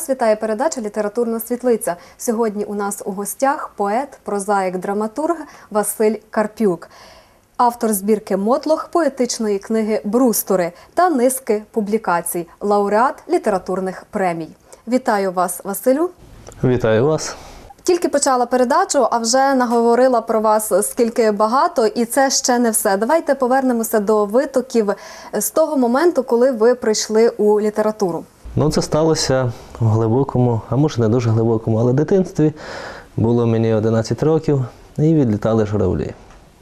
Вас вітає передача Літературна світлиця. Сьогодні у нас у гостях поет, прозаїк, драматург Василь Карпюк, автор збірки Мотлох поетичної книги Брустори та низки публікацій, лауреат літературних премій. Вітаю вас, Василю. Вітаю вас. Тільки почала передачу, а вже наговорила про вас скільки багато, і це ще не все. Давайте повернемося до витоків з того моменту, коли ви прийшли у літературу. Ну, це сталося в глибокому, а може не дуже глибокому, але в дитинстві. Було мені 11 років і відлітали журавлі.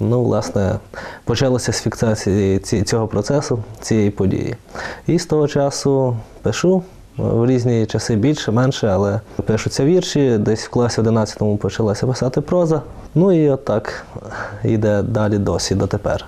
Ну, власне, почалося з фіксації цього процесу, цієї події. І з того часу пишу. В різні часи більше, менше, але пишуться вірші. Десь в класі 11-му почалася писати проза. Ну і отак йде далі досі, дотепер.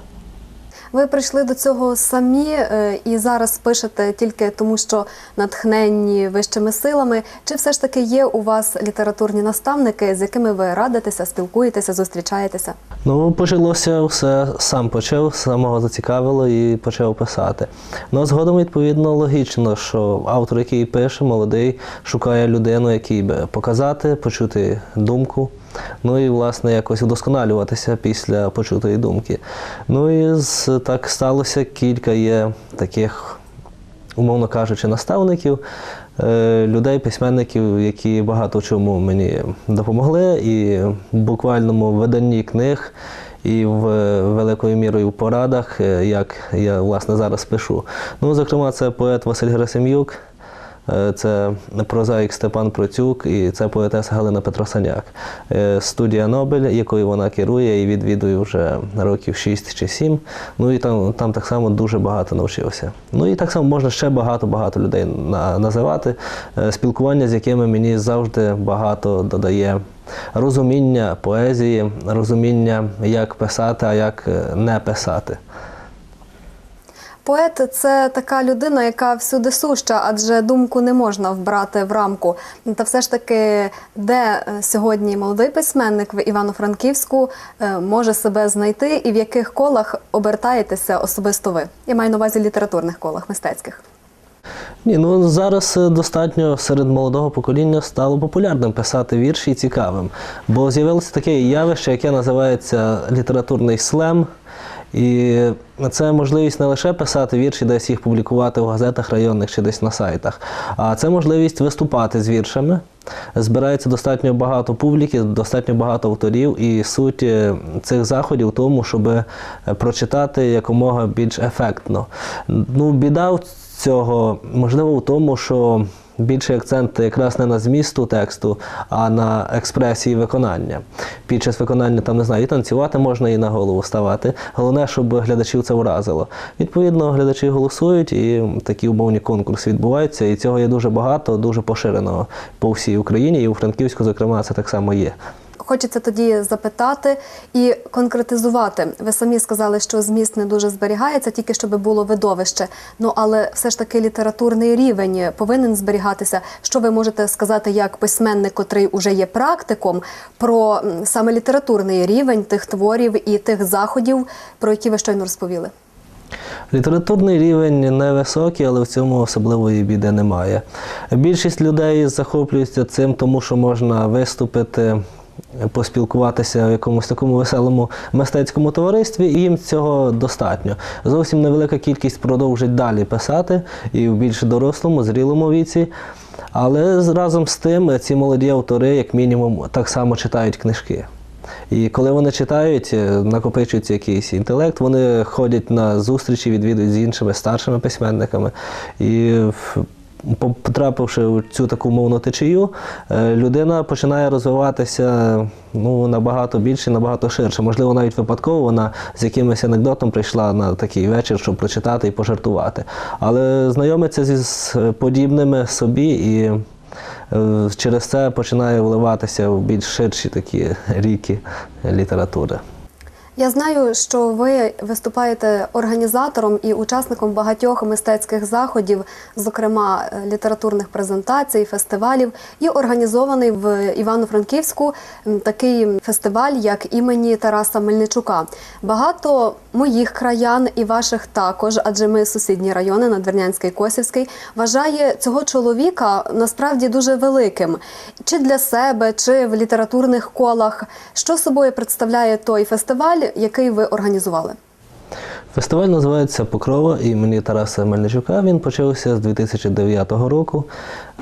Ви прийшли до цього самі е, і зараз пишете тільки тому, що натхненні вищими силами. Чи все ж таки є у вас літературні наставники, з якими ви радитеся, спілкуєтеся, зустрічаєтеся? Ну, почалося все, сам почав, самого зацікавило і почав писати. Ну, згодом, відповідно, логічно, що автор, який пише, молодий, шукає людину, якій би показати, почути думку. Ну і, власне, якось вдосконалюватися після почутої думки. Ну і так сталося кілька є таких умовно кажучи, наставників, е, людей, письменників, які багато чому мені допомогли, і в буквальному виданні книг, і в великою мірою в порадах, е, як я власне зараз пишу. Ну, зокрема, це поет Василь Герасим'юк. Е, Це прозаїк Степан Процюк і це поетеса Галина Петросаняк. Е, Студія Нобель, якою вона керує і відвідую вже років 6 чи 7. Ну і там, там так само дуже багато навчився. Ну і так само можна ще багато-багато людей називати, е, спілкування з якими мені завжди багато додає розуміння поезії, розуміння, як писати, а як не писати. Поет це така людина, яка всюди суща, адже думку не можна вбрати в рамку. Та все ж таки, де е, сьогодні молодий письменник в Івано-Франківську е, може себе знайти і в яких колах обертаєтеся особисто ви? Я маю на увазі літературних колах, мистецьких. Ні, ну зараз е, достатньо серед молодого покоління стало популярним писати вірші і цікавим, бо з'явилося таке явище, яке називається літературний слем. І це можливість не лише писати вірші, десь їх публікувати в газетах районних чи десь на сайтах, а це можливість виступати з віршами. Збирається достатньо багато публіки, достатньо багато авторів, і суть е, цих заходів в тому, щоб е, прочитати якомога більш ефектно. Ну, біда цього можливо в тому, що більший акцент якраз не на змісту тексту, а на експресії виконання. Під час виконання там не знаю, і танцювати можна, і на голову ставати. Головне, щоб глядачів це вразило. Відповідно, глядачі голосують, і такі умовні конкурси відбуваються. І цього є дуже багато, дуже поширено по всій Україні, і у Франківську, зокрема, це так само є. Хочеться тоді запитати і конкретизувати. Ви самі сказали, що зміст не дуже зберігається, тільки щоб було видовище. Ну але все ж таки літературний рівень повинен зберігатися. Що ви можете сказати як письменник, котрий уже є практиком, про саме літературний рівень тих творів і тих заходів, про які ви щойно розповіли? Літературний рівень невисокий, але в цьому особливої біди немає. Більшість людей захоплюються цим, тому що можна виступити, поспілкуватися в якомусь такому веселому мистецькому товаристві, і їм цього достатньо. Зовсім невелика кількість продовжить далі писати і в більш дорослому, зрілому віці. Але разом з тим ці молоді автори, як мінімум, так само читають книжки. І коли вони читають, е, накопичується якийсь інтелект, вони ходять на зустрічі, відвідують з іншими старшими письменниками. І потрапивши в цю таку мовну течію, е, людина починає розвиватися ну, набагато більше, набагато ширше. Можливо, навіть випадково вона з якимось анекдотом прийшла на такий вечір, щоб прочитати і пожартувати. Але знайомиться з подібними собі і е, через це починає вливатися в більш ширші такі ріки літератури. Я знаю, що ви виступаєте організатором і учасником багатьох мистецьких заходів, зокрема е, літературних презентацій, фестивалів, і організований в Івано-Франківську такий фестиваль, як імені Тараса Мельничука. Багато моїх краян і ваших також, адже ми сусідні райони Надвірнянський Косівський, вважає цього чоловіка насправді дуже великим, чи для себе, чи в літературних колах. Що собою представляє той фестиваль, який ви організували? Фестиваль називається Покрова імені Тараса Мельничука. Він почався з 2009 року.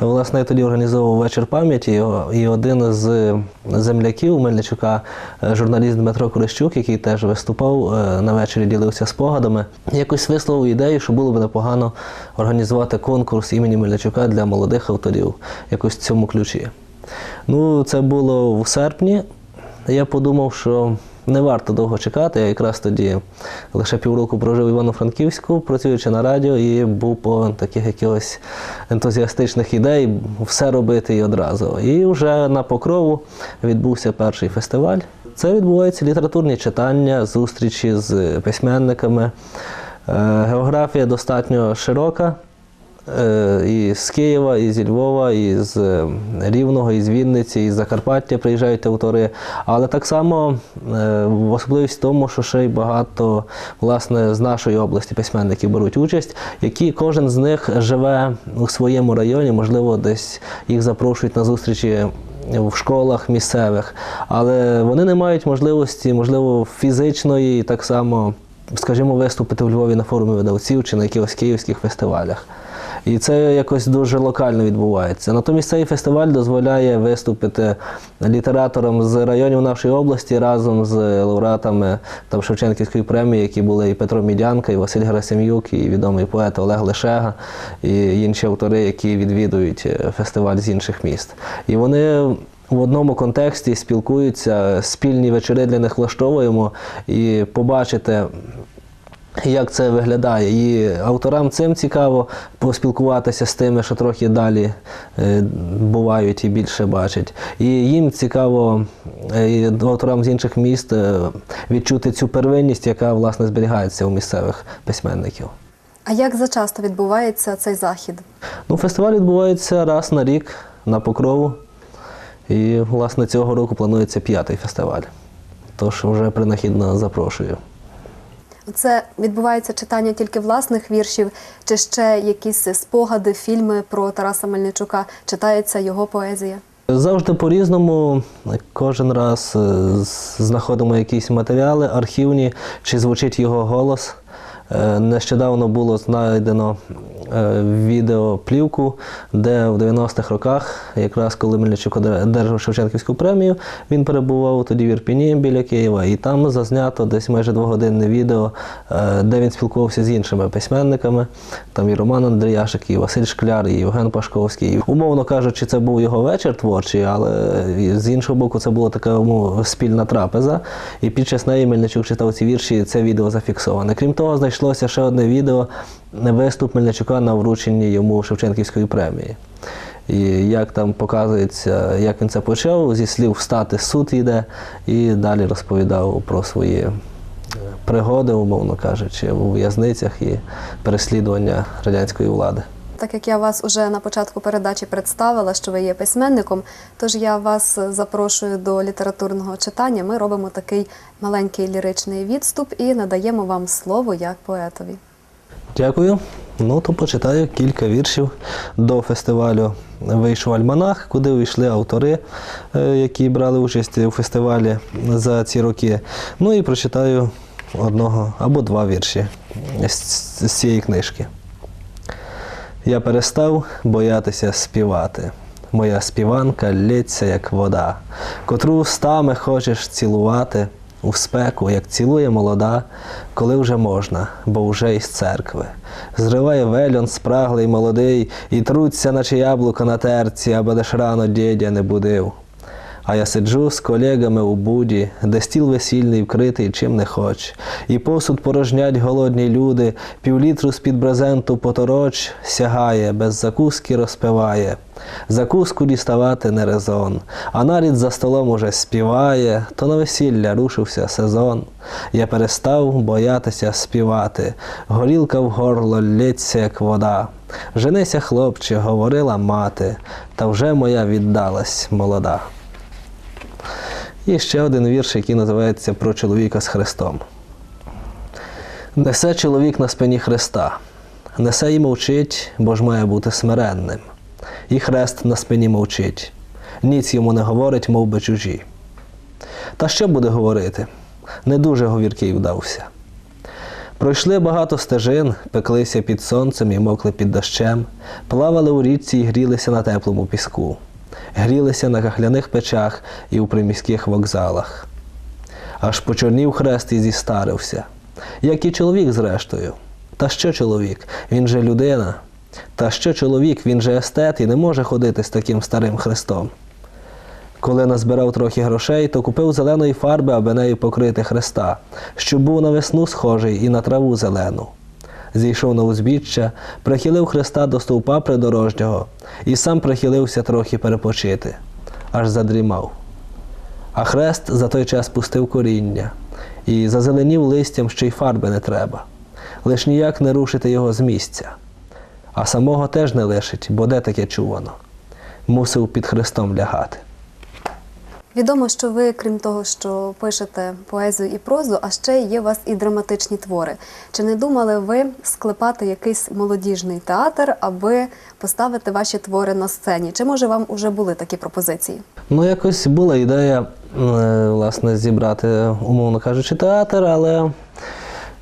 Власне, я тоді організовував вечір пам'яті, і один з земляків Мельничука, е, журналіст Дмитро Корищук, який теж виступав е, на вечорі, ділився спогадами, якось висловив ідею, що було б непогано організувати конкурс імені Мельничука для молодих авторів, якось в цьому ключі. Ну, це було в серпні. Я подумав, що не варто довго чекати. Я якраз тоді лише півроку прожив в Івано-Франківську, працюючи на радіо, і був по таких якихось ентузіастичних ідей все робити і одразу. І вже на покрову відбувся перший фестиваль. Це відбуваються літературні читання, зустрічі з письменниками. Е, Географія достатньо широка. Е, І з Києва, і зі Львова, і з е, Рівного, і з Вінниці, і з Закарпаття приїжджають автори. Але так само е, в особливість в тому, що ще й багато власне з нашої області письменників беруть участь, які кожен з них живе у своєму районі, можливо, десь їх запрошують на зустрічі в школах місцевих, але вони не мають можливості, можливо, фізичної так само, скажімо, виступити у Львові на форумі видавців чи на якихось київських фестивалях. І це якось дуже локально відбувається. Натомість цей фестиваль дозволяє виступити літераторам з районів нашої області разом з лауреатами там, Шевченківської премії, які були і Петро Мідянка, і Василь Герасим'юк, і відомий поет Олег Лешега, і інші автори, які відвідують е, фестиваль з інших міст. І вони в одному контексті спілкуються, спільні вечори для них влаштовуємо і побачити як це виглядає. І авторам цим цікаво поспілкуватися з тими, що трохи далі е, бувають і більше бачать. І їм цікаво е, і авторам з інших міст е, відчути цю первинність, яка власне зберігається у місцевих письменників. А як зачасто відбувається цей захід? Ну, фестиваль відбувається раз на рік на покрову. І, власне, цього року планується п'ятий фестиваль. Тож вже принахідно запрошую. Це відбувається читання тільки власних віршів, чи ще якісь спогади, фільми про Тараса Мельничука, читається його поезія? Завжди по-різному. Кожен раз е, знаходимо якісь матеріали архівні, чи звучить його голос. Е, Нещодавно було знайдено е, відеоплівку, де в 90-х роках, якраз коли Мельничук одержав Шевченківську премію, він перебував тоді в Ірпіні біля Києва, і там зазнято десь майже двогодинне відео, е, де він спілкувався з іншими письменниками. Там і Роман Андріяшик, і Василь Шкляр, і Євген Пашковський. Умовно кажучи, це був його вечір творчий, але з іншого боку, це була така спільна трапеза. І під час неї Мельничук читав ці вірші, це відео зафіксоване. Крім того, знайшлося ще одне відео виступ Мельничука на врученні йому Шевченківської премії. І як там показується, як він це почав, зі слів встати суд йде, і далі розповідав про свої е, пригоди, умовно кажучи, у в'язницях і переслідування радянської влади. Так як я вас уже на початку передачі представила, що ви є письменником, тож я вас запрошую до літературного читання. Ми робимо такий маленький ліричний відступ і надаємо вам слово як поетові. Дякую. Ну, то почитаю кілька віршів до фестивалю. Вийшов альманах, куди увійшли автори, е, які брали участь у фестивалі за ці роки. Ну і прочитаю одного або два вірші з, з цієї книжки. Я перестав боятися співати. Моя співанка лється, як вода, котру устами хочеш цілувати у спеку, як цілує молода, коли вже можна, бо вже із церкви. Зриває вельон спраглий молодий, і труться, наче яблуко на терці, аби лиш рано дідя не будив. А я сиджу з колегами у буді, де стіл весільний вкритий чим не хоч. І посуд порожнять голодні люди, півлітру з-під брезенту потороч сягає, без закуски розпиває. Закуску діставати не резон, а нарід за столом уже співає, то на весілля рушився сезон. Я перестав боятися співати, горілка в горло лється, як вода. Женися, хлопче, говорила мати, та вже моя віддалась молода. І ще один вірш, який називається Про чоловіка з Христом. Несе чоловік на спині Христа, несе і мовчить, бо ж має бути смиренним. І хрест на спині мовчить, ніц йому не говорить, мов би чужі. Та що буде говорити? Не дуже говіркий вдався. Пройшли багато стежин, пеклися під сонцем і мокли під дощем, плавали у річці і грілися на теплому піску, грілися на кахляних печах і у приміських вокзалах. Аж почорнів хрест і зістарився, як і чоловік зрештою. Та що чоловік? Він же людина. Та що чоловік, він же естет і не може ходити з таким старим хрестом. Коли назбирав трохи грошей, то купив зеленої фарби, аби нею покрити хреста, щоб був на весну схожий і на траву зелену. Зійшов на узбіччя, прихилив хреста до стовпа придорожнього і сам прихилився трохи перепочити, аж задрімав. А хрест за той час пустив коріння і зазеленів листям, що й фарби не треба. Лиш ніяк не рушити його з місця. А самого теж не лишить, бо де таке чувано. Мусив під хрестом лягати. Відомо, що ви, крім того, що пишете поезію і прозу, а ще є у вас і драматичні твори. Чи не думали ви склепати якийсь молодіжний театр, аби поставити ваші твори на сцені? Чи може вам уже були такі пропозиції? Ну, якось була ідея, е, власне, зібрати, умовно кажучи, театр, але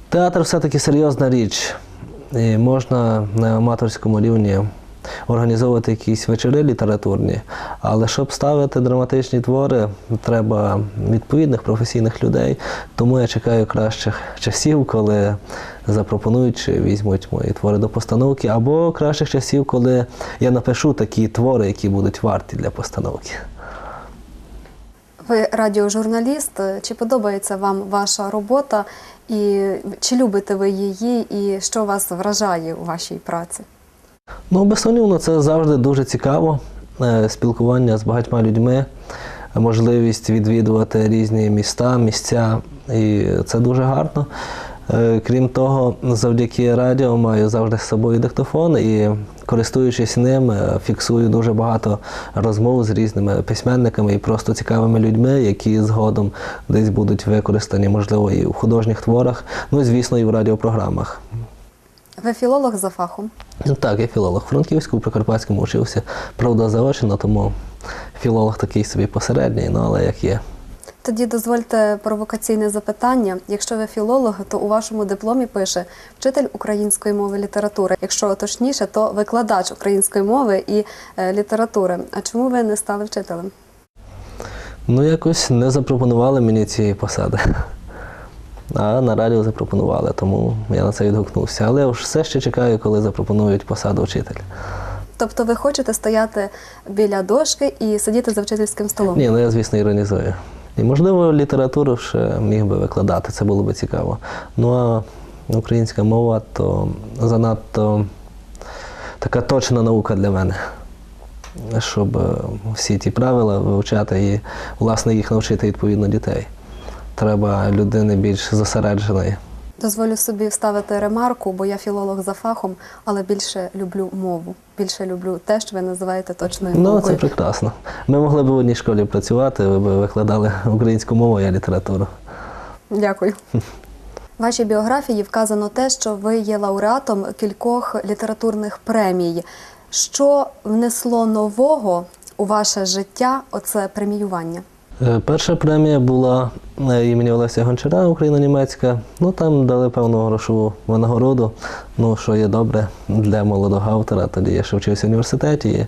театр все-таки серйозна річ. І можна на аматорському рівні організовувати якісь вечори літературні, але щоб ставити драматичні твори, треба відповідних професійних людей. Тому я чекаю кращих часів, коли запропонують чи візьмуть мої твори до постановки, або кращих часів, коли я напишу такі твори, які будуть варті для постановки. Ви радіожурналіст. Чи подобається вам ваша робота, і чи любите ви її, і що вас вражає у вашій праці? Ну, безсумнівно, це завжди дуже цікаво. е, Спілкування з багатьма людьми, можливість відвідувати різні міста, місця. І це дуже гарно. Е, Крім того, завдяки радіо маю завжди з собою диктофон і, користуючись ним, е, фіксую дуже багато розмов з різними письменниками і просто цікавими людьми, які згодом десь будуть використані, можливо, і в художніх творах, ну і звісно, і в радіопрограмах. Ви філолог за фахом? Ну, Так, я філолог. В Франківську, Прикарпатському вчився, правда, заочно, тому філолог такий собі посередній, ну але як є. Тоді дозвольте провокаційне запитання. Якщо ви філолог, то у вашому дипломі пише вчитель української мови літератури. Якщо точніше, то викладач української мови і е, літератури. А чому ви не стали вчителем? Ну, якось не запропонували мені цієї посади. А на радіо запропонували, тому я на це відгукнувся. Але я ж все ще чекаю, коли запропонують посаду вчителя. Тобто ви хочете стояти біля дошки і сидіти за вчительським столом? Ні, ну я, звісно, іронізую. І, можливо, літературу ще міг би викладати, це було би цікаво. Ну а українська мова то занадто така точна наука для мене, щоб е, всі ті правила вивчати і, власне, їх навчити відповідно дітей. Треба людини більш зосередженої. Дозволю собі вставити ремарку, бо я філолог за фахом, але більше люблю мову. Більше люблю те, що ви називаєте точною мовою. Ну, це прекрасно. Ми могли б в одній школі працювати, ви б викладали українську мову, я літературу. Дякую. В вашій біографії вказано те, що ви є лауреатом кількох літературних премій. Що внесло нового у ваше життя оце преміювання? Е, Перша премія була е, імені Олеся Гончара, Україно-німецька. Ну там дали певну грошову винагороду, ну що є добре для молодого автора. Тоді я ще вчився в університеті.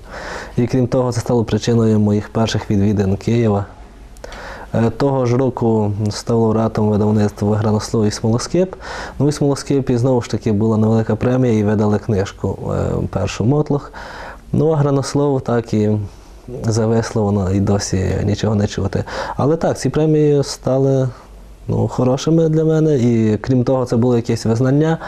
І, і крім того, це стало причиною моїх перших відвідин Києва. Е, Того ж року став лауреатом видавництва Гранослов і Смолоскип. Ну і Смолоскип і знову ж таки була невелика премія і видали книжку першу Мотлох. Ну а Гранослов так і зависло воно і досі нічого не чути. Але так, ці премії стали ну, хорошими для мене, і крім того, це було якесь визнання.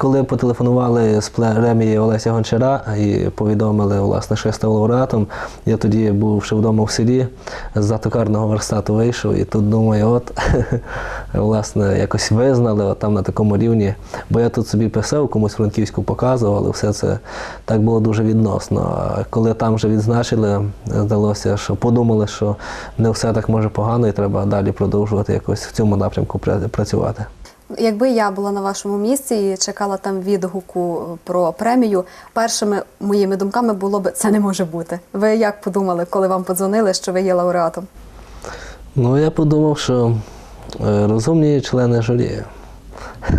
Коли потелефонували з премії Олеся Гончара і повідомили, власне, що я став лауреатом, я тоді був ще вдома в селі, з токарного верстату вийшов, і тут думаю, от власне якось визнали от там на такому рівні. Бо я тут собі писав, комусь франківську показував, але все це так було дуже відносно. Коли там вже відзначили, здалося, що подумали, що не все так може погано, і треба далі продовжувати якось в цьому напрямку працювати. Якби я була на вашому місці і чекала там відгуку про премію, першими моїми думками було б це не може бути. Ви як подумали, коли вам подзвонили, що ви є лауреатом? Ну, я подумав, що е, розумні члени журі.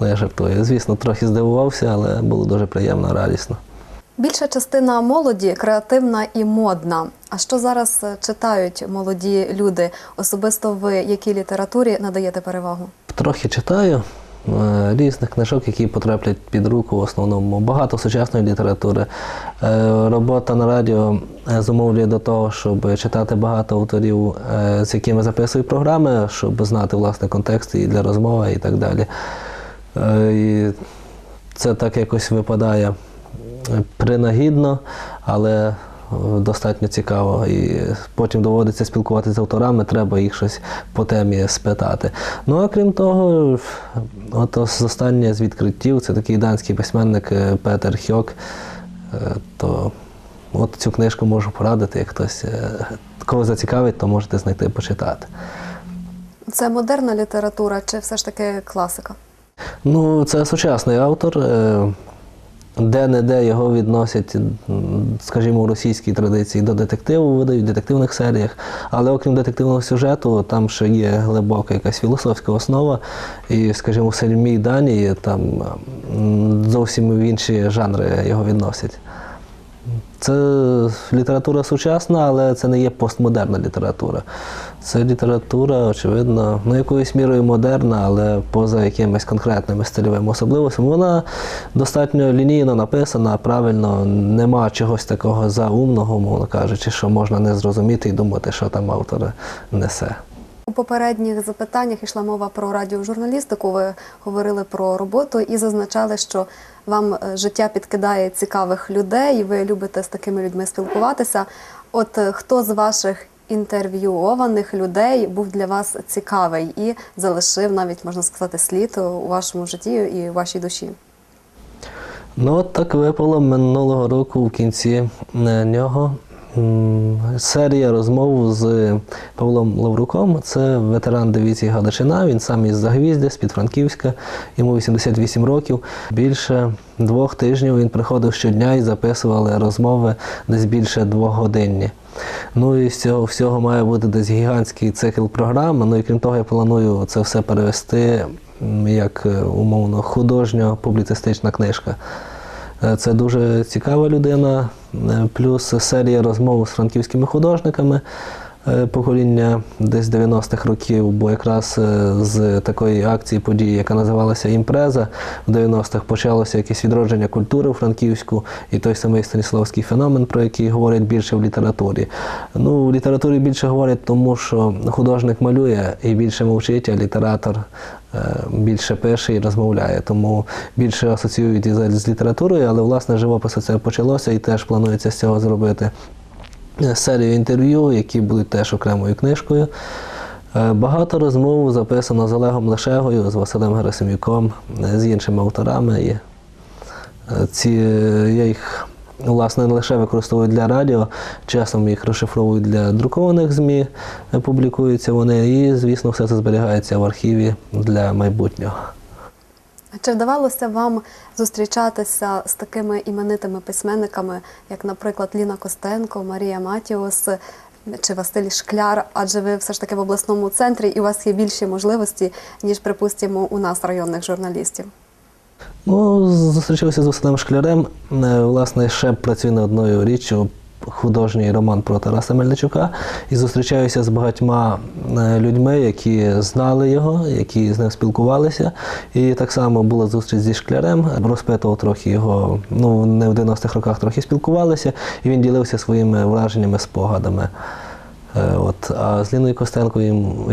Ну, я жартую. Звісно, трохи здивувався, але було дуже приємно, радісно. Більша частина молоді креативна і модна. А що зараз е, читають молоді люди? Особисто ви якій літературі надаєте перевагу? Трохи читаю е, різних книжок, які потраплять під руку в основному. Багато сучасної літератури. Е, Робота на радіо зумовлює до того, щоб читати багато авторів, з якими записую програми, щоб знати власне контекст і для розмови і так далі. І це так якось випадає принагідно, але е, достатньо цікаво. І потім доводиться спілкуватися з авторами, треба їх щось по темі спитати. Ну а крім того, от ос- останнє з відкриттів це такий данський письменник е, Петер Хьок. Е, То от цю книжку можу порадити, як хтось кого зацікавить, то можете знайти почитати. Це модерна література чи все ж таки класика? Ну, це сучасний автор. Де-не-де його відносять, скажімо, у російській традиції до детективу, видають в детективних серіях. Але окрім детективного сюжету, там ще є глибока якась філософська основа. І, скажімо, в Сельмі Данії там зовсім в інші жанри його відносять. Це література сучасна, але це не є постмодерна література. Це література, очевидно, ну якоюсь мірою модерна, але поза якимись конкретними стильовими особливостями. Вона достатньо лінійно написана, правильно, нема чогось такого заумного, мовно кажучи, що можна не зрозуміти і думати, що там автор несе. У попередніх запитаннях йшла мова про радіожурналістику. Ви говорили про роботу і зазначали, що вам е, життя підкидає цікавих людей, і ви любите з такими людьми спілкуватися. От е, хто з ваших інтерв'юованих людей був для вас цікавий і залишив навіть можна сказати слід у вашому житті і у вашій душі? Ну, от так випало минулого року в кінці е, нього. Серія розмов з Павлом Лавруком. Це ветеран дивізії Галичина. Він сам із Загвіздя, з-під Франківська, йому 88 років. Більше двох тижнів він приходив щодня і записували розмови десь більше двогодинні. Ну і з цього всього має бути десь гігантський цикл програми. Ну і крім того, я планую це все перевести як е, умовно художньо-публіцистична книжка. Е, Це дуже цікава людина, плюс серія розмов з франківськими художниками е, покоління десь 90-х років, бо якраз е, з такої акції події, яка називалася Імпреза, в 90-х почалося якесь відродження культури у Франківську і той самий Станіславський феномен, про який говорять більше в літературі. Ну, в літературі більше говорять, тому що художник малює і більше мовчить, а літератор е, більше пише і розмовляє. Тому більше асоціюють із з літературою, але власне живопису це почалося і теж планується з цього зробити е, серію інтерв'ю, які будуть теж окремою книжкою. Е, Багато розмов записано з Олегом Лешегою, з Василем Герасимюком, е, з іншими авторами. І е, ці, е, я їх власне не лише використовую для радіо, часом їх розшифровую для друкованих ЗМІ, е, публікуються вони, і, звісно, все це зберігається в архіві для майбутнього. Чи вдавалося вам зустрічатися з такими іменитими письменниками, як, наприклад, Ліна Костенко, Марія Матіос чи Василь Шкляр? Адже ви все ж таки в обласному центрі і у вас є більші можливості, ніж, припустимо, у нас районних журналістів. Ну, зустрічався з Василем Шклярем. Е, Власне, ще працюю над одною річчю художній роман про Тараса Мельничука і зустрічаюся з багатьма е, людьми, які знали його, які з ним спілкувалися. І так само була зустріч зі шклярем, розпитував трохи його. Ну, не в 90-х роках трохи спілкувалися, і він ділився своїми враженнями, спогадами. Е, От, а з Ліною Костенко і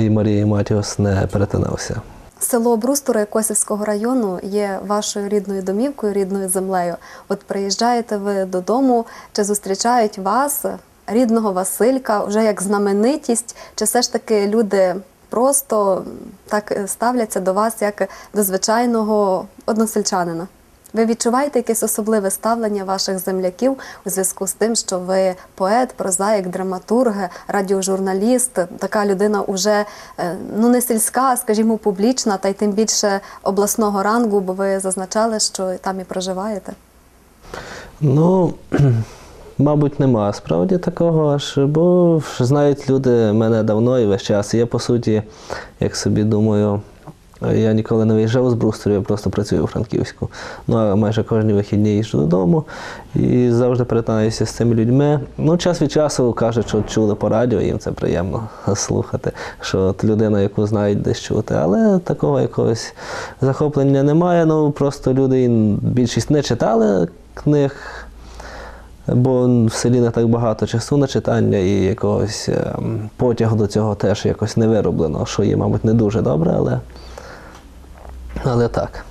і Марією Матіос не перетинався. Село Брустури Косівського району є вашою рідною домівкою, рідною землею. От приїжджаєте ви додому, чи зустрічають вас, рідного Василька, вже як знаменитість, чи все ж таки люди просто так ставляться до вас як до звичайного односельчанина? Ви відчуваєте якесь особливе ставлення ваших земляків у зв'язку з тим, що ви поет, прозаїк, драматург, радіожурналіст, така людина уже е, ну не сільська, а, скажімо, публічна, та й тим більше обласного рангу, бо ви зазначали, що там і проживаєте. Ну, мабуть, нема справді такого аж, бо знають люди мене давно і весь час. Я, по суті, як собі думаю, я ніколи не виїжджав з Брустору, я просто працюю у Франківську. Ну, а майже кожні вихідні їжджу додому і завжди перетинаюся з цими людьми. Ну, час від часу кажуть, що чули по радіо, їм це приємно слухати, що от людина, яку знають десь чути. Але такого якогось захоплення немає. Ну, просто люди більшість не читали книг. Бо в селі не так багато часу на читання і якогось ем, потягу до цього теж якось не вироблено, що є, мабуть, не дуже добре, але, але так.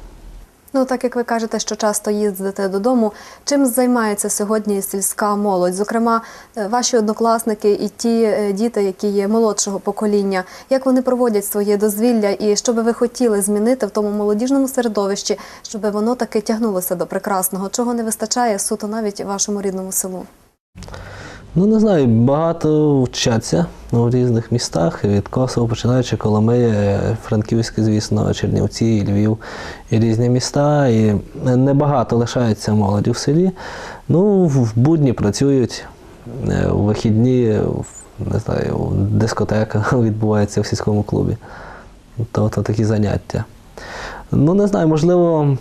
Ну, так як ви кажете, що часто їздите додому, чим займається сьогодні сільська молодь? Зокрема, е, ваші однокласники і ті е, діти, які є молодшого покоління, як вони проводять своє дозвілля, і що би ви хотіли змінити в тому молодіжному середовищі, щоб воно таки тягнулося до прекрасного, чого не вистачає суто навіть вашому рідному селу? Ну, не знаю, багато вчаться в різних містах, від Косово, починаючи Коломиї, Франківське, звісно, Чернівці, Львів і різні міста. І небагато лишається молоді в селі. Ну, в будні працюють, е, у вихідні, не знаю, дискотека відбувається в сільському клубі. Тобто такі заняття. Ну, не знаю, можливо,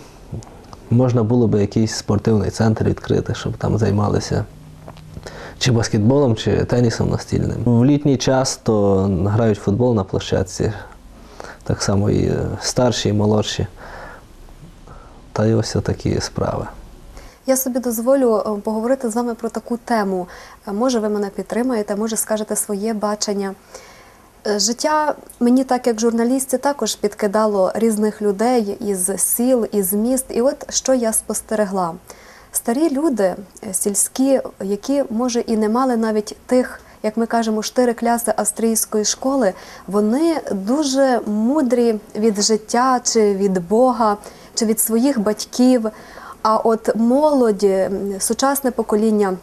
можна було би якийсь спортивний центр відкрити, щоб там займалися чи баскетболом, чи тенісом настільним. В літній час то грають футбол на площадці, так само і старші, і молодші. Та й ось такі справи. Я собі дозволю е, поговорити з вами про таку тему. Е, Може, ви мене підтримаєте, може, скажете своє бачення. Е, Життя мені, так як журналістці, також підкидало різних людей із сіл, із міст. І от що я спостерегла. Старі люди, е, сільські, які, може, і не мали навіть тих, як ми кажемо, штири кляси австрійської школи, вони дуже мудрі від життя чи від Бога, чи від своїх батьків. А от молоді, сучасне покоління.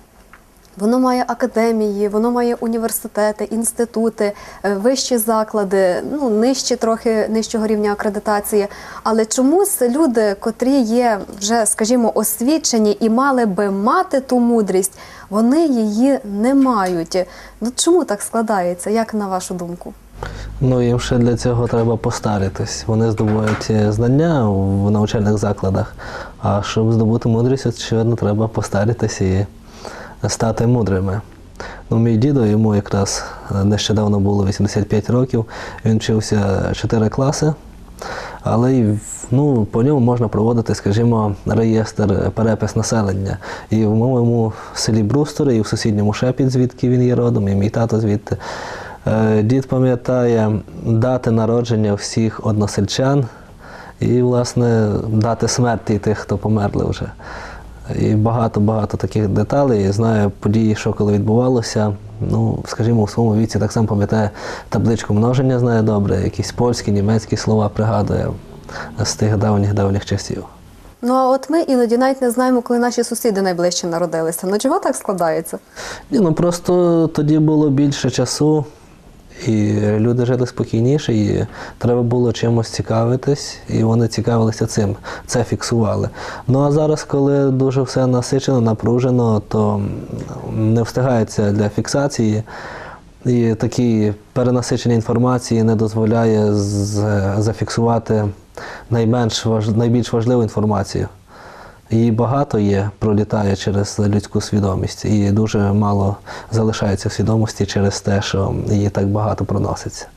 Воно має академії, воно має університети, інститути, е, вищі заклади, ну нижчі трохи нижчого рівня акредитації. Але чомусь люди, котрі є вже, скажімо, освічені і мали би мати ту мудрість, вони її не мають. Ну чому так складається? Як на вашу думку? Ну, їм ще для цього треба постаритись. Вони здобувають е, знання в навчальних закладах, а щоб здобути мудрість, очевидно, треба постаритись і стати мудрими. Ну, мій дідо, йому якраз е, нещодавно було 85 років, він вчився 4 класи, але ну, по ньому можна проводити, скажімо, реєстр е, перепис населення. І в моєму селі Брустори, і в сусідньому Шепіт, звідки він є родом, і мій тато звідти. Е, Дід пам'ятає дати народження всіх односельчан і, власне, дати смерті тих, хто померли вже. І багато-багато таких деталей. І знаю події, що коли відбувалося. Ну, скажімо, у своєму віці так само пам'ятає табличку множення, знає добре, якісь польські, німецькі слова пригадує з тих давніх-давніх часів. Ну а от ми іноді навіть не знаємо, коли наші сусіди найближче народилися. Ну чого так складається? Ні, ну просто тоді було більше часу, і люди жили спокійніше, і треба було чимось цікавитись, і вони цікавилися цим, це фіксували. Ну а зараз, коли дуже все насичено, напружено, то не встигається для фіксації. І такі перенасичення інформації не дозволяє зафіксувати найменш найбільш важливу інформацію, Її багато є, пролітає через людську свідомість, і дуже мало залишається в свідомості через те, що її так багато проноситься.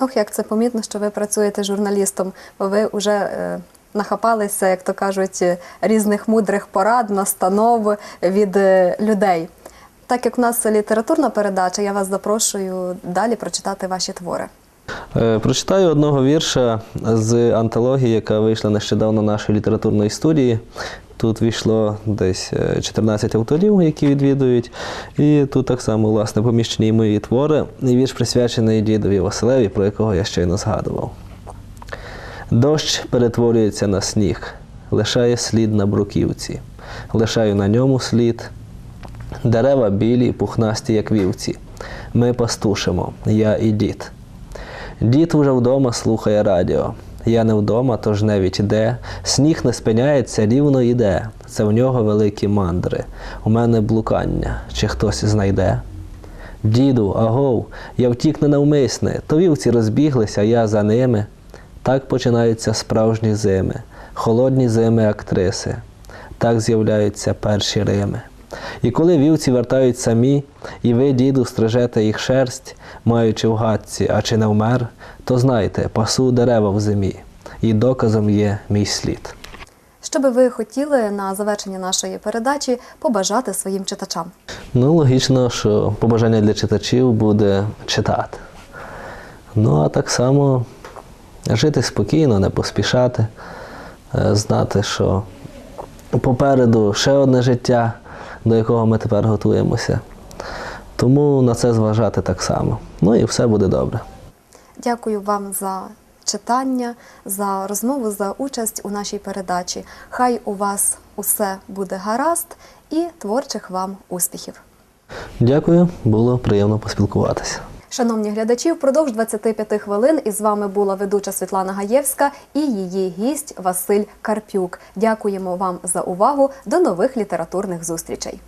Ох, як це помітно, що ви працюєте журналістом, бо ви вже е, нахапалися, як то кажуть, різних мудрих порад, настанов від е, людей. Так як в нас літературна передача, я вас запрошую далі прочитати ваші твори. Е, Прочитаю одного вірша з антології, яка вийшла нещодавно нашої літературної студії. Тут війшло десь е, 14 авторів, які відвідують. І тут так само, власне, поміщені мої твори. І вірш присвячений дідові Василеві, про якого я щойно згадував. Дощ перетворюється на сніг, лишає слід на бруківці, лишаю на ньому слід. Дерева білі, пухнасті, як вівці. Ми пастушимо, я і дід. Дід уже вдома слухає радіо. Я не вдома, тож не відійде. Сніг не спиняється, рівно йде. Це в нього великі мандри. У мене блукання, чи хтось знайде. Діду, агов, я втік ненавмисне, то вівці розбіглися, я за ними. Так починаються справжні зими, холодні зими актриси. Так з'являються перші Рими. І коли вівці вертають самі, і ви, діду, стрижете їх шерсть, маючи в гадці, а чи не вмер, то знайте, пасу дерева в зимі, і доказом є мій слід. Що би ви хотіли на завершення нашої передачі побажати своїм читачам? Ну, логічно, що побажання для читачів буде читати. Ну, а так само жити спокійно, не поспішати, е, знати, що попереду ще одне життя, до якого ми тепер готуємося. Тому на це зважати так само. Ну і все буде добре. Дякую вам за читання, за розмову, за участь у нашій передачі. Хай у вас усе буде гаразд і творчих вам успіхів. Дякую, було приємно поспілкуватися. Шановні глядачі, впродовж 25 хвилин із вами була ведуча Світлана Гаєвська і її гість Василь Карпюк. Дякуємо вам за увагу. До нових літературних зустрічей.